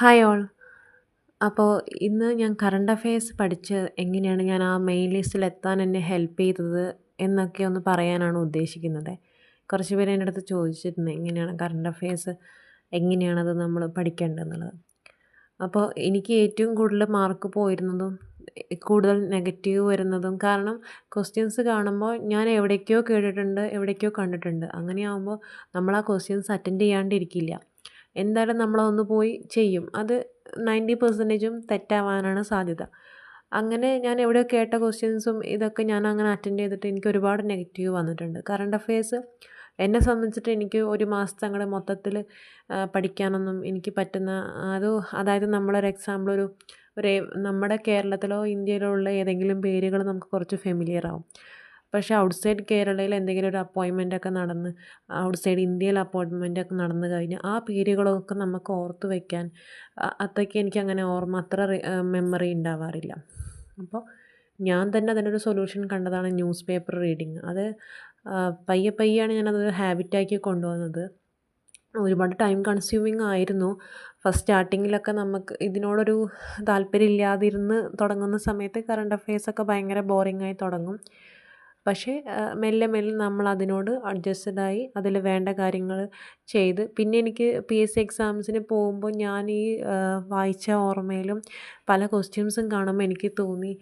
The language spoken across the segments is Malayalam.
ഹായ് ഓൾ അപ്പോൾ ഇന്ന് ഞാൻ കറണ്ട് അഫയേഴ്സ് പഠിച്ച് എങ്ങനെയാണ് ഞാൻ ആ മെയിൻ ലിസ്റ്റിൽ എത്താൻ എന്നെ ഹെൽപ്പ് ചെയ്തത് എന്നൊക്കെ ഒന്ന് പറയാനാണ് ഉദ്ദേശിക്കുന്നത്. കുറച്ച് പേര് എന്റെ അടുത്ത് ചോദിച്ചിരുന്നു എങ്ങനെയാണ് കറണ്ട് അഫയേഴ്സ് എങ്ങനെയാണത് നമ്മൾ പഠിക്കേണ്ടതെന്നുള്ളത്. അപ്പോൾ എനിക്ക് ഏറ്റവും കൂടുതൽ മാർക്ക് പോയിരുന്നതും കൂടുതൽ നെഗറ്റീവ് വരുന്നതും കാരണം ക്വസ്റ്റ്യൻസ് കാണുമ്പോൾ ഞാൻ എവിടേക്കോ കേട്ടിട്ടുണ്ട് എവിടേക്കോ കണ്ടിട്ടുണ്ട്. അങ്ങനെയാകുമ്പോൾ നമ്മൾ ആ ക്വസ്റ്റ്യൻസ് അറ്റൻഡ് ചെയ്യാണ്ടിരിക്കില്ല. എന്തായാലും നമ്മളതൊന്ന് പോയി ചെയ്യും. അത് നയന്റി പെർസെന്റേജും തെറ്റാവാനാണ് സാധ്യത. അങ്ങനെ ഞാൻ എവിടെയോ കേട്ട ക്വസ്റ്റ്യൻസും ഇതൊക്കെ ഞാൻ അങ്ങനെ അറ്റൻഡ് ചെയ്തിട്ട് എനിക്ക് ഒരുപാട് നെഗറ്റീവ് വന്നിട്ടുണ്ട്. കറണ്ട് അഫയേഴ്സ് എന്നെ സംബന്ധിച്ചിട്ട് എനിക്ക് ഒരു മാസത്തെ അങ്ങോട്ട് മൊത്തത്തിൽ പഠിക്കാനൊന്നും എനിക്ക് പറ്റുന്ന അത് അതായത് നമ്മളൊരു എക്സാമ്പിൾ ഒരു ഒരു നമ്മുടെ കേരളത്തിലോ ഇന്ത്യയിലോ ഉള്ള ഏതെങ്കിലും പേരുകൾ നമുക്ക് കുറച്ച് ഫെമിലിയർ ആവും. പക്ഷേ ഔട്ട്സൈഡ് കേരളയിൽ എന്തെങ്കിലും ഒരു അപ്പോയിൻമെന്റ് ഒക്കെ നടന്ന് ഔട്ട്സൈഡ് ഇന്ത്യയിൽ അപ്പോയിൻമെന്റ് ഒക്കെ നടന്നു കഴിഞ്ഞാൽ ആ പേരുകളൊക്കെ നമുക്ക് ഓർത്ത് വയ്ക്കാൻ അത്രയ്ക്ക് എനിക്കങ്ങനെ ഓർമ്മ അത്ര മെമ്മറി ഉണ്ടാവാറില്ല. അപ്പോൾ ഞാൻ തന്നെ അതിനൊരു സൊല്യൂഷൻ കണ്ടതാണ് ന്യൂസ് പേപ്പർ റീഡിങ്. അത് പയ്യെ പയ്യാണ് ഞാനതൊരു ഹാബിറ്റാക്കി കൊണ്ടുവന്നത്. ഒരുപാട് ടൈം കൺസ്യൂമിങ് ആയിരുന്നു. ഫസ്റ്റ് സ്റ്റാർട്ടിങ്ങിലൊക്കെ നമുക്ക് ഇതിനോടൊരു താല്പര്യം ഇല്ലാതിരുന്ന് തുടങ്ങുന്ന സമയത്ത് കറണ്ട് അഫയേഴ്സൊക്കെ ഭയങ്കര ബോറിംഗ് ആയി തുടങ്ങും. പക്ഷേ മെല്ലെ മെല്ലെ നമ്മൾ അതിനോട് അഡ്ജസ്റ്റഡായി അതിൽ വേണ്ട കാര്യങ്ങൾ ചെയ്ത്. പിന്നെ എനിക്ക് പി എസ് സി എക്സാംസിന് പോകുമ്പോൾ ഞാൻ ഈ വായിച്ച ഓർമ്മയിലും പല ക്വസ്റ്റ്യൻസും കാണുമ്പോൾ എനിക്ക് തോന്നി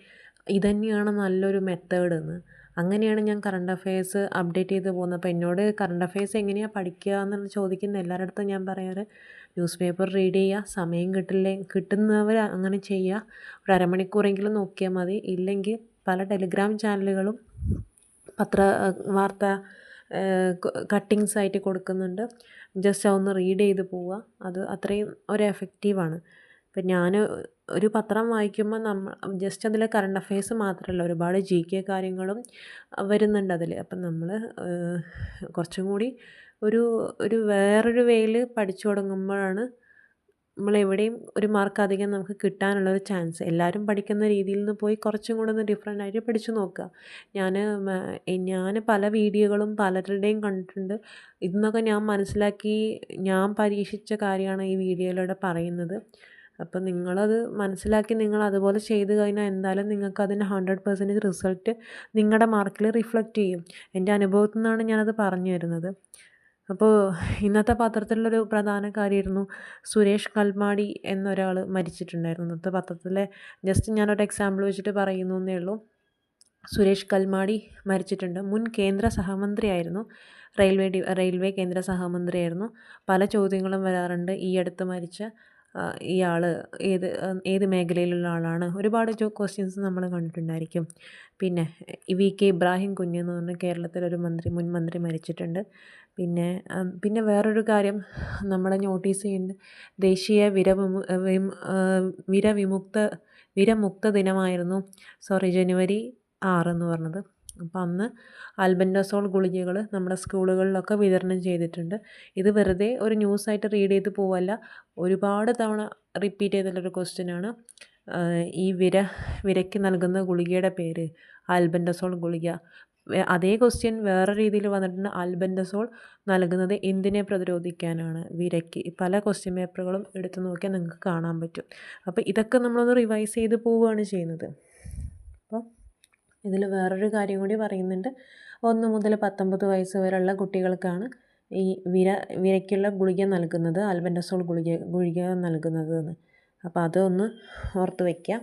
ഇതുതന്നെയാണ് നല്ലൊരു മെത്തേഡ് എന്ന് അങ്ങനെയാണ് ഞാൻ കറണ്ട് അഫയേഴ്സ് അപ്ഡേറ്റ് ചെയ്ത് പോകുന്നത്. അപ്പോൾ എന്നോട് കറണ്ട് അഫയേഴ്സ് എങ്ങനെയാണ് പഠിക്കുക എന്നുള്ള ചോദിക്കുന്ന എല്ലാവരുടെ ഞാൻ പറയാറ് ന്യൂസ് പേപ്പർ റീഡ് ചെയ്യുക സമയം കിട്ടില്ലേ കിട്ടുന്നവർ അങ്ങനെ ചെയ്യുക. ഒരു അരമണിക്കൂറെങ്കിലും നോക്കിയാൽ മതി. ഇല്ലെങ്കിൽ പല ടെലിഗ്രാം ചാനലുകളും പത്ര വാർത്ത കട്ടിങ്സ് ആയിട്ട് കൊടുക്കുന്നുണ്ട്. ജസ്റ്റ് അതൊന്ന് റീഡ് ചെയ്ത് പോവുക. അത് അത്രയും ഒരു എഫക്റ്റീവാണ്. ഇപ്പം ഞാൻ ഒരു പത്രം വായിക്കുമ്പോൾ നമ്മൾ ജസ്റ്റ് അതിൽ കറണ്ട് അഫയേഴ്സ് മാത്രമല്ല ഒരുപാട് ജി കെ കാര്യങ്ങളും വരുന്നുണ്ട് അതിൽ അപ്പം നമ്മൾ കുറച്ചും കൂടി ഒരു ഒരു വേറൊരു വേയിൽ പഠിച്ചു തുടങ്ങുമ്പോഴാണ് നമ്മളെവിടെയും ഒരു മാർക്ക് അധികം നമുക്ക് കിട്ടാനുള്ളൊരു ചാൻസ് എല്ലാവരും പഠിക്കുന്ന രീതിയിൽ നിന്ന് പോയി കുറച്ചും കൂടെ ഒന്ന് ഡിഫറെന്റ് ആയിട്ട് പഠിച്ചു നോക്കുക. ഞാൻ ഞാൻ പല വീഡിയോകളും പലരുടെയും കണ്ടിട്ടുണ്ട്. ഇന്നൊക്കെ ഞാൻ മനസ്സിലാക്കി ഞാൻ പരീക്ഷിച്ച കാര്യമാണ് ഈ വീഡിയോയിലൂടെ പറയുന്നത്. അപ്പോൾ നിങ്ങളത് മനസ്സിലാക്കി നിങ്ങൾ അതുപോലെ ചെയ്ത് കഴിഞ്ഞാൽ എന്തായാലും നിങ്ങൾക്ക് അതിന്റെ ഹൺഡ്രഡ് പെർസെന്റേജ് റിസൾട്ട് നിങ്ങളുടെ മാർക്കിൽ റിഫ്ലക്റ്റ് ചെയ്യും. എന്റെ അനുഭവത്തിൽ നിന്നാണ് ഞാനത് പറഞ്ഞു തരുന്നത് അപ്പോൾ ഇന്നത്തെ പത്രത്തിലൊരു പ്രധാന കാര്യമായിരുന്നു സുരേഷ് കൽമാടി എന്നൊരാൾ മരിച്ചിട്ടുണ്ടായിരുന്നു. ഇന്നത്തെ പത്രത്തിലെ ജസ്റ്റ് ഞാനൊരു എക്സാമ്പിൾ വെച്ചിട്ട് പറയുന്നു എന്നേ ഉള്ളൂ. സുരേഷ് കൽമാടി മരിച്ചിട്ടുണ്ട്. മുൻ കേന്ദ്ര സഹമന്ത്രിയായിരുന്നു. റെയിൽവേ റെയിൽവേ കേന്ദ്ര സഹമന്ത്രിയായിരുന്നു. പല ചോദ്യങ്ങളും വരാറുണ്ട്. ഈ അടുത്ത് മരിച്ച ഇയാൾ ഏത് ഏത് മേഖലയിലുള്ള ആളാണ്? ഒരുപാട് ജോ ക്വസ്റ്റ്യൻസ് നമ്മൾ കണ്ടിട്ടുണ്ടായിരിക്കും. പിന്നെ വി കെ ഇബ്രാഹിം കുഞ്ഞ് എന്ന് പറഞ്ഞ കേരളത്തിലൊരു മന്ത്രി മുൻ മന്ത്രി മരിച്ചിട്ടുണ്ട്. പിന്നെ പിന്നെ വേറൊരു കാര്യം നമ്മളെ നോട്ടീസ് ചെയ്യേണ്ട ദേശീയ വിരവിമു വിരവിമുക്ത വിരമുക്ത ദിനമായിരുന്നു സോറി ജനുവരി ആറ് എന്ന് പറഞ്ഞത്. അപ്പോൾ അന്ന് ആൽബൻഡസോൾ ഗുളികകൾ നമ്മുടെ സ്കൂളുകളിലൊക്കെ വിതരണം ചെയ്തിട്ടുണ്ട്. ഇത് വെറുതെ ഒരു ന്യൂസായിട്ട് റീഡ് ചെയ്ത് പോവല്ല. ഒരുപാട് തവണ റിപ്പീറ്റ് ചെയ്തിട്ടുള്ളൊരു ക്വസ്റ്റ്യനാണ്. ഈ വിര വിരയ്ക്ക് നൽകുന്ന ഗുളികയുടെ പേര് ആൽബൻഡസോൾ ഗുളിക. അതേ ക്വസ്റ്റ്യൻ വേറെ രീതിയിൽ വന്നിട്ടുണ്ട്. ആൽബൻഡസോൾ നൽകുന്നത് എന്തിനെ പ്രതിരോധിക്കാനാണ്? വിരയ്ക്ക്. പല ക്വസ്റ്റ്യൻ പേപ്പറുകളും എടുത്തു നോക്കിയാൽ നിങ്ങൾക്ക് കാണാൻ പറ്റും. അപ്പോൾ ഇതൊക്കെ നമ്മളൊന്ന് റിവൈസ് ചെയ്ത് പോവുകയാണ് ചെയ്യുന്നത്. ഇതിൽ വേറൊരു കാര്യം കൂടി പറയുന്നുണ്ട്. ഒന്ന് മുതൽ പത്തൊമ്പത് വയസ്സ് വരെയുള്ള കുട്ടികൾക്കാണ് ഈ വിര വിരയ്ക്കുള്ള ഗുളിക നൽകുന്നത് ആൽബൻഡസോൾ ഗുളിക ഗുളിക നൽകുന്നത് എന്ന് അപ്പോൾ അതൊന്ന് ഓർത്ത് വയ്ക്കുക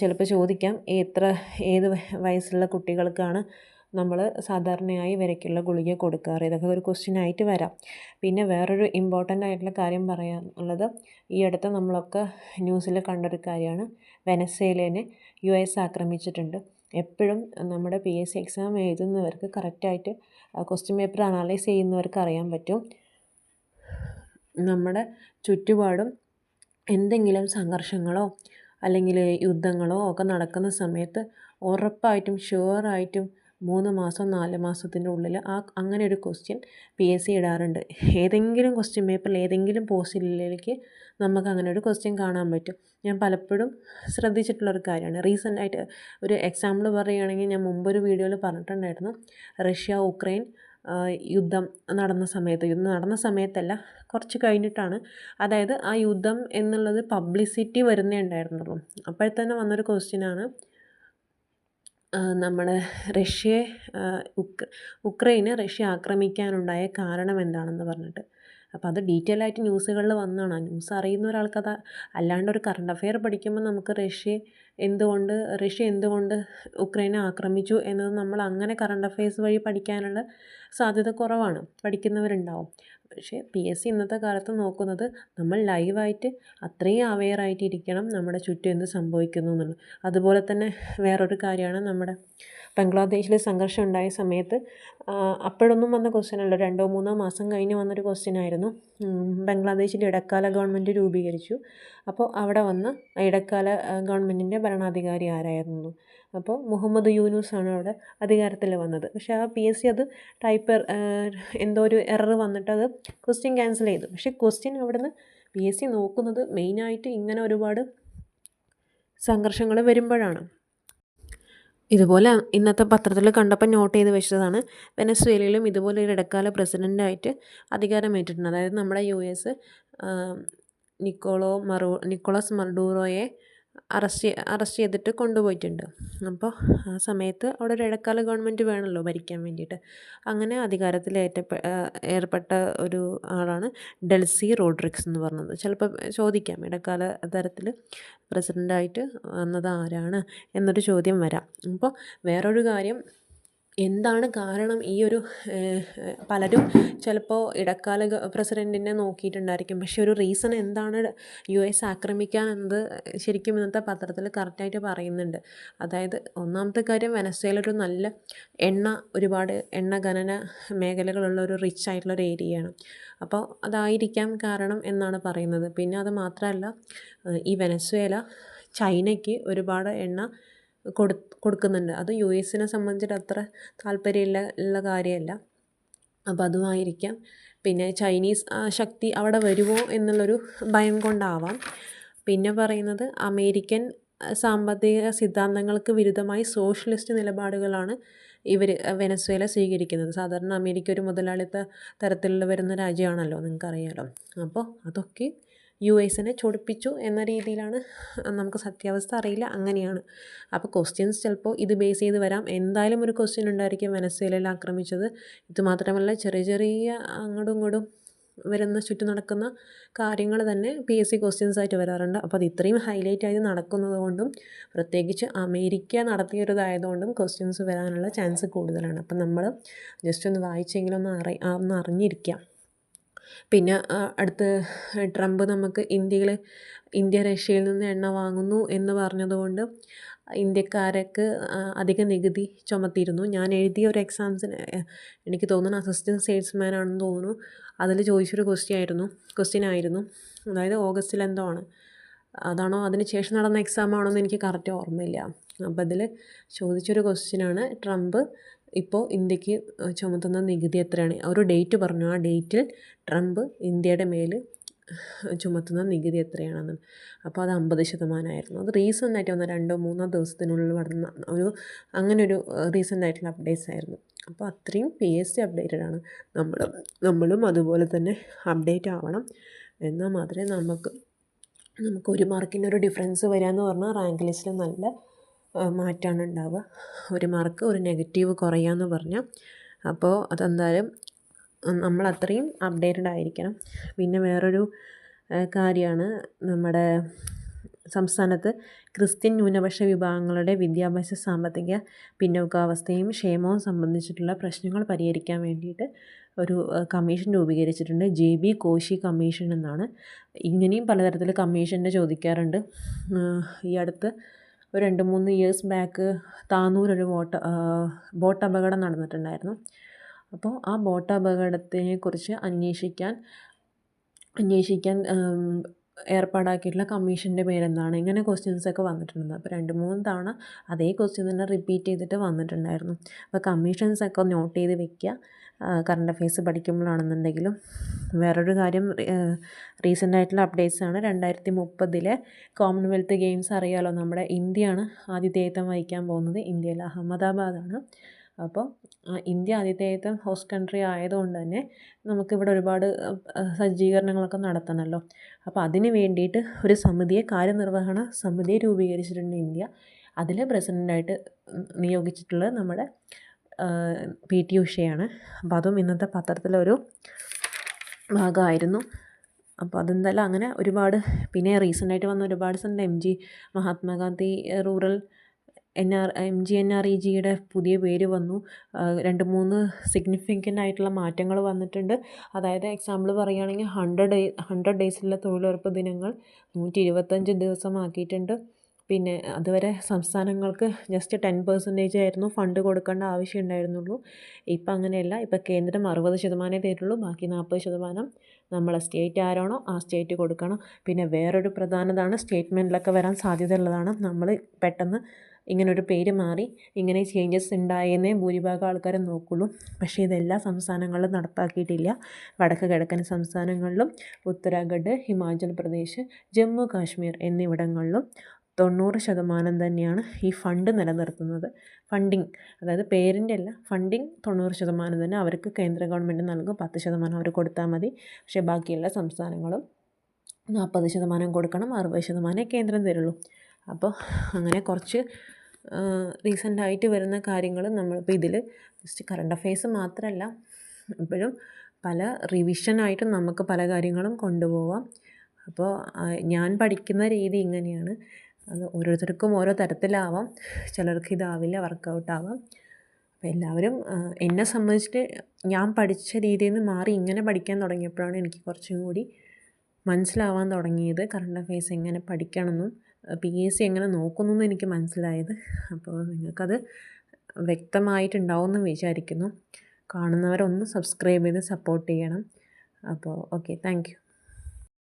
ചിലപ്പോൾ ചോദിക്കാം എത്ര ഏത് വയസ്സുള്ള കുട്ടികൾക്കാണ് നമ്മൾ സാധാരണയായി വിരയ്ക്കുള്ള ഗുളിക കൊടുക്കാറ്? ഇതൊക്കെ ഒരു ക്വസ്റ്റ്യൻ ആയിട്ട് വരാം. പിന്നെ വേറൊരു ഇമ്പോർട്ടന്റ് ആയിട്ടുള്ള കാര്യം പറയാനുള്ളത് ഈ അടുത്ത് നമ്മളൊക്കെ ന്യൂസിൽ കണ്ടൊരു കാര്യമാണ്. വെനസ്വേലേനെ യു എസ് ആക്രമിച്ചിട്ടുണ്ട്. എപ്പോഴും നമ്മുടെ പി എസ് സി എക്സാം എഴുതുന്നവർക്ക് കറക്റ്റായിട്ട് ക്വസ്റ്റ്യൻ പേപ്പർ അനലൈസ് ചെയ്യുന്നവർക്ക് അറിയാൻ പറ്റും. നമ്മുടെ ചുറ്റുപാടും എന്തെങ്കിലും സംഘർഷങ്ങളോ അല്ലെങ്കിൽ യുദ്ധങ്ങളോ ഒക്കെ നടക്കുന്ന സമയത്ത് ഉറപ്പായിട്ടും ഷുവറായിട്ടും മൂന്ന് മാസം നാല് മാസത്തിന്റെ ഉള്ളിൽ ആ അങ്ങനെ ഒരു ക്വസ്റ്റ്യൻ പി എസ് സി ഇടാറുണ്ട്. ഏതെങ്കിലും ക്വസ്റ്റ്യൻ പേപ്പറിൽ ഏതെങ്കിലും പോസ്റ്റിലേക്ക് നമുക്ക് അങ്ങനെ ഒരു ക്വസ്റ്റ്യൻ കാണാൻ പറ്റും. ഞാൻ പലപ്പോഴും ശ്രദ്ധിച്ചിട്ടുള്ളൊരു കാര്യമാണ്. റീസെന്റായിട്ട് ഒരു എക്സാമ്പിൾ പറയുകയാണെങ്കിൽ ഞാൻ മുമ്പൊരു വീഡിയോയിൽ പറഞ്ഞിട്ടുണ്ടായിരുന്നു. റഷ്യ ഉക്രൈൻ യുദ്ധം നടന്ന സമയത്ത്. യുദ്ധം നടന്ന സമയത്തല്ല കുറച്ച് കഴിഞ്ഞിട്ടാണ്. അതായത് ആ യുദ്ധം എന്നുള്ളത് പബ്ലിസിറ്റി വരുന്നേ ഉണ്ടായിരുന്നുള്ളൂ. അപ്പോഴത്തന്നെ വന്നൊരു ക്വസ്റ്റ്യനാണ് നമ്മുടെ റഷ്യയെ ഉക് ഉക്രൈനെ റഷ്യ ആക്രമിക്കാനുണ്ടായ കാരണം എന്താണെന്ന് പറഞ്ഞിട്ട്. അപ്പോൾ അത് ഡീറ്റെയിൽ ആയിട്ട് ന്യൂസുകളിൽ വന്നതാണ് ആ ന്യൂസ് അറിയുന്ന ഒരാൾക്കത് അല്ലാണ്ട് ഒരു കറണ്ട് അഫെയർ പഠിക്കുമ്പോൾ നമുക്ക് റഷ്യ എന്തുകൊണ്ട് റഷ്യ എന്തുകൊണ്ട് ഉക്രൈനെ ആക്രമിച്ചു എന്നത് നമ്മൾ അങ്ങനെ കറണ്ട് അഫെയർസ് വഴി പഠിക്കാനുള്ള സാധ്യത കുറവാണ്. പഠിക്കുന്നവരുണ്ടാവും. പക്ഷേ പി എസ് സി ഇന്നത്തെ കാലത്ത് നോക്കുന്നത് നമ്മൾ ലൈവായിട്ട് അത്രയും അവെയറായിട്ടിരിക്കണം നമ്മുടെ ചുറ്റും എന്ത് സംഭവിക്കുന്നു എന്നുള്ളത്. അതുപോലെ തന്നെ വേറൊരു കാര്യമാണ് നമ്മുടെ ബംഗ്ലാദേശിൽ സംഘർഷം ഉണ്ടായ സമയത്ത് അപ്പോഴൊന്നും വന്ന ക്വസ്റ്റ്യൻ അല്ല. രണ്ടോ മൂന്നോ മാസം കഴിഞ്ഞ് വന്നൊരു ക്വസ്റ്റ്യൻ ആയിരുന്നു. ബംഗ്ലാദേശിൽ ഇടക്കാല ഗവൺമെന്റ് രൂപീകരിച്ചു. അപ്പോൾ അവിടെ വന്ന ഇടക്കാല ഗവൺമെന്റിന്റെ ഭരണാധികാരി ആരായിരുന്നു? അപ്പോൾ മുഹമ്മദ് യൂനൂസ് ആണ് അവിടെ അധികാരത്തിൽ വന്നത്. പക്ഷേ ആ പി എസ് സി അത് ടൈപ്പ് എന്തോ ഒരു എറർ വന്നിട്ട് അത് ക്വസ്റ്റ്യൻ ക്യാൻസൽ ചെയ്തു. പക്ഷേ ക്വസ്റ്റ്യൻ അവിടുന്ന് പി എസ് സി നോക്കുന്നത് മെയിനായിട്ട് ഇങ്ങനെ ഒരുപാട് സംഘർഷങ്ങൾ വരുമ്പോഴാണ്. ഇതുപോലെ ഇന്നത്തെ പത്രത്തിൽ കണ്ടപ്പോൾ നോട്ട് ചെയ്ത് വെച്ചതാണ് വെനസ്വേലയിലും ഇതുപോലെ ഒരു ഇടക്കാല പ്രസിഡന്റായിട്ട് അധികാരമേറ്റിട്ടുണ്ട്. അതായത് നമ്മുടെ യു എസ് നിക്കോളോ മറു നിക്കോളസ് മർഡൂറോയെ അറസ്റ്റ് അറസ്റ്റ് ചെയ്തിട്ട് കൊണ്ടുപോയിട്ടുണ്ട്. അപ്പോൾ ആ സമയത്ത് അവിടെ ഒരു ഇടക്കാല ഗവൺമെന്റ് വേണമല്ലോ ഭരിക്കാൻ വേണ്ടിയിട്ട്. അങ്ങനെ അധികാരത്തിൽ ഏറ്റപ്പെ ഏർപ്പെട്ട ഒരു ആളാണ് ഡെൽസി റോഡ്രിക്സ് എന്ന് പറഞ്ഞത്. ചിലപ്പോൾ ചോദിക്കാം ഇടക്കാല തരത്തിൽ പ്രസിഡന്റായിട്ട് വന്നത് ആരാണ് എന്നൊരു ചോദ്യം വരാം. അപ്പോൾ വേറൊരു കാര്യം എന്താണ് കാരണം ഈ ഒരു പലരും ചിലപ്പോൾ ഇടക്കാല പ്രസിഡന്റിനെ നോക്കിയിട്ടുണ്ടായിരിക്കും. പക്ഷേ ഒരു റീസൺ എന്താണ് യു എസ് ആക്രമിക്കാൻ എന്നത് ശരിക്കും ഇന്നത്തെ പത്രത്തിൽ കറക്റ്റായിട്ട് പറയുന്നുണ്ട്. അതായത് ഒന്നാമത്തെ കാര്യം വെനസ്വേല നല്ല എണ്ണ ഒരുപാട് എണ്ണ ഖനന മേഖലകളുള്ള ഒരു റിച്ച് ആയിട്ടുള്ള ഒരു ഏരിയയാണ്. അപ്പോൾ അതായിരിക്കാം കാരണം എന്നാണ് പറയുന്നത്. പിന്നെ അത് മാത്രമല്ല ഈ വെനസ്വേല ചൈനയ്ക്ക് ഒരുപാട് എണ്ണ കൊടു കൊടുക്കുന്നുണ്ട്. അത് യു എസിനെ സംബന്ധിച്ചിട്ട് അത്ര താല്പര്യമില്ല ഉള്ള കാര്യമല്ല. അപ്പോൾ അതുമായിരിക്കാം. പിന്നെ ചൈനീസ് ശക്തി അവിടെ വരുമോ എന്നുള്ളൊരു ഭയം കൊണ്ടാവാം. പിന്നെ പറയുന്നത് അമേരിക്കൻ സാമ്പത്തിക സിദ്ധാന്തങ്ങൾക്ക് വിരുദ്ധമായി സോഷ്യലിസ്റ്റ് നിലപാടുകളാണ് ഇവർ വെനസ്വേല സ്വീകരിക്കുന്നത്. സാധാരണ അമേരിക്ക ഒരു മുതലാളിത്ത തരത്തിലുള്ള വരുന്ന രാജ്യമാണല്ലോ നിങ്ങൾക്കറിയാലോ. അപ്പോൾ അതൊക്കെ യു എസിനെ ചൊടിപ്പിച്ചു എന്ന രീതിയിലാണ് നമുക്ക് സത്യാവസ്ഥ അറിയില്ല. അങ്ങനെയാണ്. അപ്പോൾ ക്വസ്റ്റ്യൻസ് ചിലപ്പോൾ ഇത് ബേസ് ചെയ്ത് വരാം. എന്തായാലും ഒരു ക്വസ്റ്റ്യൻ ഉണ്ടായിരിക്കും വെനസ്വേലയിൽ ആക്രമിച്ചത്. ഇത് മാത്രമല്ല ചെറിയ ചെറിയ അങ്ങോട്ടും ഇങ്ങോട്ടും വരുന്ന ചുറ്റും നടക്കുന്ന കാര്യങ്ങൾ തന്നെ പി എസ് സി ക്വസ്റ്റ്യൻസ് ആയിട്ട് വരാറുണ്ട്. അപ്പോൾ അത് ഇത്രയും ഹൈലൈറ്റ് ആയി നടക്കുന്നത് കൊണ്ടും പ്രത്യേകിച്ച് അമേരിക്ക നടത്തിയൊരിതായതുകൊണ്ടും ക്വസ്റ്റ്യൻസ് വരാനുള്ള ചാൻസ് കൂടുതലാണ്. അപ്പം നമ്മൾ ജസ്റ്റ് ഒന്ന് വായിച്ചെങ്കിലും ഒന്ന് അറി ഒന്ന് അറിഞ്ഞിരിക്കാം. പിന്നെ അടുത്ത് ട്രംപ് നമുക്ക് ഇന്ത്യയിൽ ഇന്ത്യ റഷ്യയിൽ നിന്ന് എണ്ണ വാങ്ങുന്നു എന്ന് പറഞ്ഞതുകൊണ്ട് ഇന്ത്യക്കാർക്ക് അധിക നികുതി ചുമത്തിയിരുന്നു. ഞാൻ എഴുതിയ ഒരു എക്സാംസിന് എനിക്ക് തോന്നുന്നു അസിസ്റ്റന്റ് സെയിൽസ്മാൻ ആണെന്ന് തോന്നുന്നു. അതിൽ ചോദിച്ചൊരു ക്വസ്റ്റ്യൻ ആയിരുന്നു ക്വസ്റ്റ്യൻ ആയിരുന്നു. അതായത് ഓഗസ്റ്റിൽ എന്തോ ആണ്. അതാണോ അതിന് ശേഷം നടന്ന എക്സാം ആണോ എന്ന് എനിക്ക് കറക്റ്റ് ഓർമ്മയില്ല. അപ്പോൾ അതിൽ ചോദിച്ചൊരു ക്വസ്റ്റ്യനാണ് ട്രംപ് ഇപ്പോൾ ഇന്ത്യയ്ക്ക് ചുമത്തുന്ന നികുതി എത്രയാണ്? ഒരു ഡേറ്റ് പറഞ്ഞു. ആ ഡേറ്റിൽ ട്രംപ് ഇന്ത്യയുടെ മേൽ ചുമത്തുന്ന നികുതി എത്രയാണെന്ന്. അപ്പോൾ അത് അമ്പത് ശതമാനമായിരുന്നു. അത് റീസെന്റ് ആയിട്ട് വന്ന രണ്ടോ മൂന്നോ ദിവസത്തിനുള്ളിൽ വന്ന ഒരു അങ്ങനെ ഒരു റീസെന്റ് ആയിട്ടുള്ള അപ്ഡേറ്റ്സ് ആയിരുന്നു. അപ്പോൾ അത്രയും പി എസ് സി അപ്ഡേറ്റഡ് ആണ്. നമ്മളും നമ്മളും അതുപോലെ തന്നെ അപ്ഡേറ്റ് ആവണം. എന്നാൽ മാത്രമേ നമുക്ക് നമുക്ക് ഒരു മാർക്കിന്റെ ഒരു ഡിഫറൻസ് വരിക എന്ന് പറഞ്ഞാൽ റാങ്ക് ലിസ്റ്റിൽ നല്ല മാറ്റമാണ് ഉണ്ടാവുക. ഒരു മാർക്ക് ഒരു നെഗറ്റീവ് കുറയുക പറഞ്ഞാൽ അപ്പോൾ അതെന്തായാലും നമ്മൾ അത്രയും അപ്ഡേറ്റഡ് ആയിരിക്കണം. പിന്നെ വേറൊരു കാര്യമാണ് നമ്മുടെ സംസ്ഥാനത്ത് ക്രിസ്ത്യൻ ന്യൂനപക്ഷ വിഭാഗങ്ങളുടെ വിദ്യാഭ്യാസ സാമ്പത്തിക പിന്നോക്കാവസ്ഥയും ക്ഷേമവും സംബന്ധിച്ചിട്ടുള്ള പ്രശ്നങ്ങൾ പരിഹരിക്കാൻ വേണ്ടിയിട്ട് ഒരു കമ്മീഷൻ രൂപീകരിച്ചിട്ടുണ്ട്. ജെ ബി കോശി കമ്മീഷൻ എന്നാണ്. ഇങ്ങനെയും പലതരത്തിൽ കമ്മീഷന്റെ ചോദിക്കാറുണ്ട്. ഈ അടുത്ത് ഒരു രണ്ട് മൂന്ന് ഇയേഴ്സ് ബാക്ക് താന്നൂരൊരു ബോട്ട് ബോട്ട് അപകടം നടന്നിട്ടുണ്ടായിരുന്നു. അപ്പോൾ ആ ബോട്ട് അപകടത്തിനെക്കുറിച്ച് അന്വേഷിക്കാൻ അന്വേഷിക്കാൻ ഏർപ്പാടാക്കിയിട്ടുള്ള കമ്മീഷന്റെ പേരെന്താണ് ഇങ്ങനെ ക്വസ്റ്റ്യൻസൊക്കെ വന്നിട്ടുണ്ട് അപ്പോൾ രണ്ട് മൂന്ന് തവണ അതേ ക്വസ്റ്റ്യൻ തന്നെ റിപ്പീറ്റ് ചെയ്തിട്ട് വന്നിട്ടുണ്ടായിരുന്നു. അപ്പോൾ കമ്മീഷൻസൊക്കെ നോട്ട് ചെയ്ത് വെക്കുക. കറണ്ട് അഫെയർസ് പഠിക്കുമ്പോഴാണെന്നുണ്ടെങ്കിലും വേറൊരു കാര്യം റീസെന്റ് ആയിട്ടുള്ള അപ്ഡേറ്റ്സ് ആണ്. രണ്ടായിരത്തി മുപ്പതിലെ കോമൺവെൽത്ത് ഗെയിംസ് അറിയാലോ നമ്മുടെ ഇന്ത്യയാണ് ആതിഥേയത്വം വഹിക്കാൻ പോകുന്നത്. ഇന്ത്യയിൽ അഹമ്മദാബാദാണ്. അപ്പോൾ ഇന്ത്യ ആതിഥേയത്വം ഹോസ്റ്റ് കൺട്രി ആയതുകൊണ്ട് തന്നെ നമുക്കിവിടെ ഒരുപാട് സജ്ജീകരണങ്ങളൊക്കെ നടത്തണമല്ലോ. അപ്പോൾ അതിന് വേണ്ടിയിട്ട് ഒരു സമിതിയെ കാര്യനിർവഹണ സമിതിയെ രൂപീകരിച്ചിട്ടുണ്ട് ഇന്ത്യ. അതിലെ പ്രസിഡന്റായിട്ട് നിയോഗിച്ചിട്ടുള്ളത് നമ്മുടെ പി ടി ഉഷയാണ്. അപ്പോൾ അതും ഇന്നത്തെ പത്രത്തിലൊരു ഭാഗമായിരുന്നു. അപ്പോൾ അതെന്തായാലും അങ്ങനെ ഒരുപാട് പിന്നെ റീസെന്റായിട്ട് വന്ന ഒരുപാട് സ്ഥലം M G Mahatma Gandhi rural N R M G N R E ജിയുടെ പുതിയ പേര് വന്നു. രണ്ട് മൂന്ന് സിഗ്നിഫിക്കന്റ് ആയിട്ടുള്ള മാറ്റങ്ങൾ വന്നിട്ടുണ്ട്. അതായത് എക്സാമ്പിൾ പറയുകയാണെങ്കിൽ ഹൺഡ്രഡ് ഡേ ഹൺഡ്രഡ് ഡേയ്സിലുള്ള തൊഴിലുറപ്പ് ദിനങ്ങൾ നൂറ്റി ഇരുപത്തഞ്ച് ദിവസമാക്കിയിട്ടുണ്ട്. പിന്നെ അതുവരെ സംസ്ഥാനങ്ങൾക്ക് ജസ്റ്റ് ടെൻ പെർസെന്റേജ് ആയിരുന്നു ഫണ്ട് കൊടുക്കേണ്ട ആവശ്യം ഉണ്ടായിരുന്നുള്ളൂ. ഇപ്പം അങ്ങനെയല്ല. ഇപ്പം കേന്ദ്രം അറുപത് ശതമാനമേ തരുള്ളൂ. ബാക്കി നാൽപ്പത് ശതമാനം നമ്മൾ സ്റ്റേറ്റ് ആരാണോ ആ സ്റ്റേറ്റ് കൊടുക്കണം. പിന്നെ വേറൊരു പ്രധാനതാണ് സ്റ്റേറ്റ്മെന്റിലൊക്കെ വരാൻ സാധ്യതയുള്ളതാണ്. നമ്മൾ പെട്ടെന്ന് ഇങ്ങനൊരു പേര് മാറി ഇങ്ങനെ ചേഞ്ചസ് ഉണ്ടായെന്നേ ഭൂരിഭാഗം ആൾക്കാരും നോക്കുള്ളൂ. പക്ഷേ ഇതെല്ലാ സംസ്ഥാനങ്ങളിലും നടപ്പാക്കിയിട്ടില്ല. വടക്ക് കിഴക്കൻ സംസ്ഥാനങ്ങളിലും ഉത്തരാഖണ്ഡ് ഹിമാചൽ പ്രദേശ് ജമ്മു കാശ്മീർ എന്നിവിടങ്ങളിലും തൊണ്ണൂറ് ശതമാനം തന്നെയാണ് ഈ ഫണ്ട് നിലനിർത്തുന്നത്. ഫണ്ടിങ് അതായത് പേരിന്റെ അല്ല ഫണ്ടിങ് തൊണ്ണൂറ് ശതമാനം തന്നെ അവർക്ക് കേന്ദ്ര ഗവൺമെന്റ് നൽകും. പത്ത് ശതമാനം അവർ കൊടുത്താൽ മതി. പക്ഷേ ബാക്കിയുള്ള സംസ്ഥാനങ്ങളും നാൽപ്പത് ശതമാനം കൊടുക്കണം അറുപത് ശതമാനമേ കേന്ദ്രം തരുള്ളൂ. അപ്പോൾ അങ്ങനെ കുറച്ച് റീസെന്റായിട്ട് വരുന്ന കാര്യങ്ങൾ നമ്മളിപ്പോൾ ഇതിൽ ജസ്റ്റ് കറണ്ട് അഫെയർസ് മാത്രമല്ല ഇപ്പോഴും പല റിവിഷനായിട്ടും നമുക്ക് പല കാര്യങ്ങളും കൊണ്ടുപോവാം. അപ്പോൾ ഞാൻ പഠിക്കുന്ന രീതി ഇങ്ങനെയാണ്. അത് ഓരോരുത്തർക്കും ഓരോ തരത്തിലാവാം. ചിലർക്ക് ഇതാവില്ല വർക്കൗട്ട് ആവാം അപ്പോൾ എല്ലാവരും എന്നെ സംബന്ധിച്ചിട്ട് ഞാൻ പഠിച്ച രീതിയിൽ നിന്ന് മാറി ഇങ്ങനെ പഠിക്കാൻ തുടങ്ങിയപ്പോഴാണ് എനിക്ക് കുറച്ചും കൂടി മനസ്സിലാവാൻ തുടങ്ങിയത് കറണ്ട് അഫെയർസ് എങ്ങനെ പഠിക്കണമെന്നും. പി എസ് സി എങ്ങനെ നോക്കുന്നു എന്ന് എനിക്ക് മനസ്സിലായത്. അപ്പോൾ നിങ്ങൾക്കത് വ്യക്തമായിട്ടുണ്ടാവുമെന്ന് വിചാരിക്കുന്നു. കാണുന്നവരൊന്ന് സബ്സ്ക്രൈബ് ചെയ്ത് സപ്പോർട്ട് ചെയ്യണം. അപ്പോൾ ഓക്കെ താങ്ക്